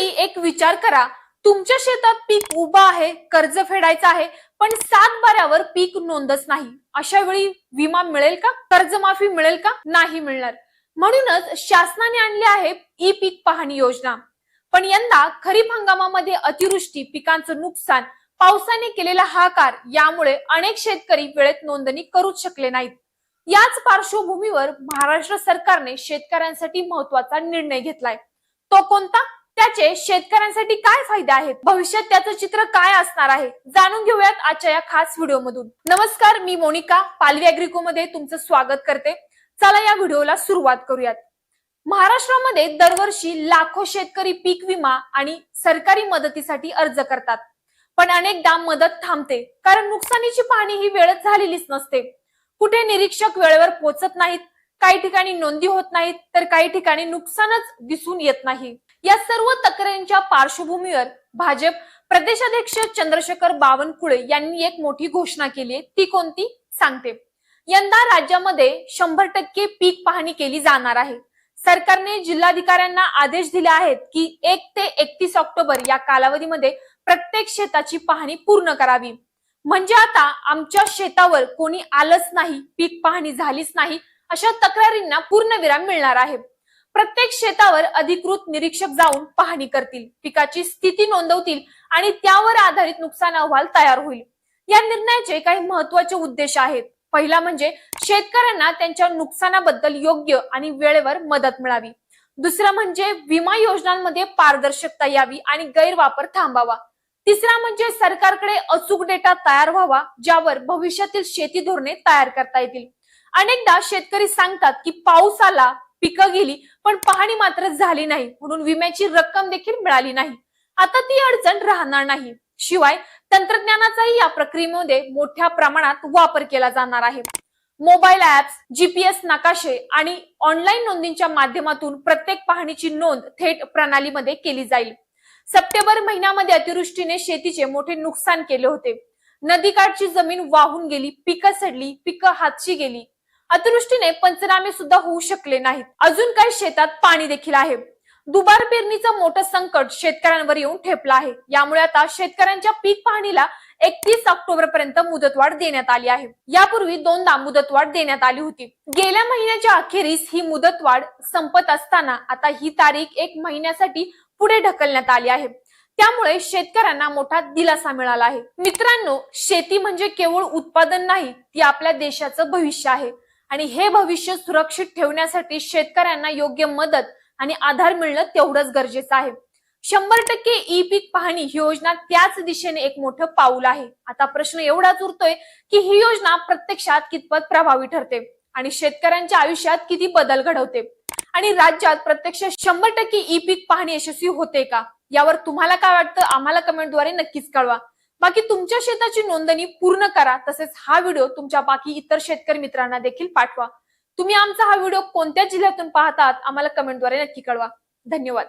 वेळी एक विचार करा. तुमच्या शेतात पीक उभा आहे कर्ज फेडायचं आहे पण सात बाऱ्यावर पीक नोंदच नाही. अशा वेळी विमा मिळेल का? कर्जमाफी मिळेल का? नाही मिळणार. म्हणूनच शासनाने आणली आहे ई पीक पाहणी योजना. पण यंदा खरीप हंगामामध्ये अतिवृष्टी पिकांचं नुकसान पावसाने केलेला हाकार यामुळे अनेक शेतकरी वेळेत नोंदणी करूच शकले नाहीत. याच पार्श्वभूमीवर महाराष्ट्र सरकारने शेतकऱ्यांसाठी महत्त्वाचा निर्णय घेतलाय. तो कोणता? त्याचे शेतकऱ्यांसाठी काय फायदे आहेत? भविष्यात त्याचं चित्र काय असणार आहे? जाणून घेऊयात आजच्या या खास व्हिडिओमधून. नमस्कार मी मोनिका पालवी अॅग्रिको मध्ये तुमचं स्वागत करते. चला या व्हिडिओला सुरुवात करूयात. महाराष्ट्रामध्ये दरवर्षी लाखो शेतकरी पीक विमा आणि सरकारी मदतीसाठी अर्ज करतात. पण अनेकदा मदत थांबते कारण नुकसानीची पाहणी ही वेळच झालेलीच नसते. कुठे निरीक्षक वेळेवर पोहोचत नाहीत काही ठिकाणी नोंदी होत नाहीत तर काही ठिकाणी नुकसानच दिसून येत नाही. या सर्व तक्रारींच्या पार्श्वभूमीवर भाजप प्रदेशाध्यक्ष चंद्रशेखर बावनकुळे यांनी एक मोठी घोषणा केली आहे. ती कोणती? सांगते. यंदा राज्यामध्ये शंभर टक्के पीक पाहणी केली जाणार आहे. सरकारने जिल्हाधिकाऱ्यांना आदेश दिले आहेत की एक ते एकतीस ऑक्टोबर या कालावधीमध्ये प्रत्येक शेताची पाहणी पूर्ण करावी. म्हणजे आता आमच्या शेतावर कोणी आलंच नाही पीक पाहणी झालीच नाही अशा तक्रारींना पूर्णविराम मिळणार आहे. प्रत्येक शेतावर अधिकृत निरीक्षक जाऊन पाहणी करतील. पिकाची स्थिती नोंदवतील आणि त्यावर आधारित नुकसान अहवाल तयार होईल. या निर्णयाचे काही महत्त्वाचे उद्देश आहेत. पहिला म्हणजे शेतकऱ्यांना त्यांच्या नुकसानाबद्दल योग्य आणि वेळेवर मदत मिळावी. दुसरं म्हणजे विमा योजनांमध्ये पारदर्शकता यावी आणि गैरवापर थांबावा. तिसरा म्हणजे सरकारकडे अचूक डेटा तयार व्हावा ज्यावर भविष्यातील शेती धोरणे तयार करता येतील. अनेकदा शेतकरी सांगतात की पाऊस आला पिकं गेली पण पाहणी मात्र झाली नाही म्हणून विम्याची रक्कम देखील मिळाली नाही. आता ती अडचण राहणार नाही. शिवाय तंत्रज्ञानाचाही या प्रक्रियेमध्ये मोठ्या प्रमाणात वापर केला जाणार आहे. मोबाईल ऍप्स जीपीएस नकाशे आणि ऑनलाईन नोंदींच्या माध्यमातून प्रत्येक पाहणीची नोंद थेट प्रणालीमध्ये केली जाईल. सप्टेंबर महिन्यामध्ये अतिवृष्टीने शेतीचे मोठे नुकसान केले होते. नदीकाठची जमीन वाहून गेली पिकं सडली पिकं हातची गेली. अतिवृष्टीने पंचनामे सुद्धा होऊ शकले नाहीत. अजून काही शेतात पाणी देखील आहे. दुबार पेरणीचं मोठं संकट शेतकऱ्यांवर येऊन ठेपलं आहे. यामुळे आता शेतकऱ्यांच्या पीक पाहणीला एकतीस ऑक्टोबर पर्यंत मुदतवाढ देण्यात आली आहे. यापूर्वी दोनदा मुदतवाढ देण्यात आली होती. गेल्या महिन्याच्या अखेरीस ही मुदतवाढ संपत असताना आता ही तारीख एक महिन्यासाठी पुढे ढकलण्यात आली आहे. त्यामुळे शेतकऱ्यांना मोठा दिलासा मिळाला आहे. मित्रांनो शेती म्हणजे केवळ उत्पादन नाही ती आपल्या देशाचं भविष्य आहे. आणि हे भविष्य सुरक्षित ठेवण्यासाठी शेतकऱ्यांना योग्य मदत आणि आधार मिळणं तेवढंच गरजेचं आहे. शंभर टक्के ई पीक पाहणी ही योजना त्याच दिशेने एक मोठं पाऊल आहे. आता प्रश्न एवढाच उरतोय की ही योजना प्रत्यक्षात कितपत प्रभावी ठरते आणि शेतकऱ्यांच्या आयुष्यात किती बदल घडवते? आणि राज्यात प्रत्यक्ष शंभर टक्के ई पीक पाहणी यशस्वी होते का? यावर तुम्हाला काय वाटतं? आम्हाला कमेंटद्वारे नक्कीच कळवा. बाकी तुमच्या शेताची नोंदणी पूर्ण करा. तसेच हा व्हिडिओ तुमच्या बाकी इतर शेतकरी मित्रांना देखील पाठवा. तुम्ही आमचा हा व्हिडिओ कोणत्या जिल्ह्यातून पाहतात आम्हाला कमेंटद्वारे नक्की कळवा. धन्यवाद.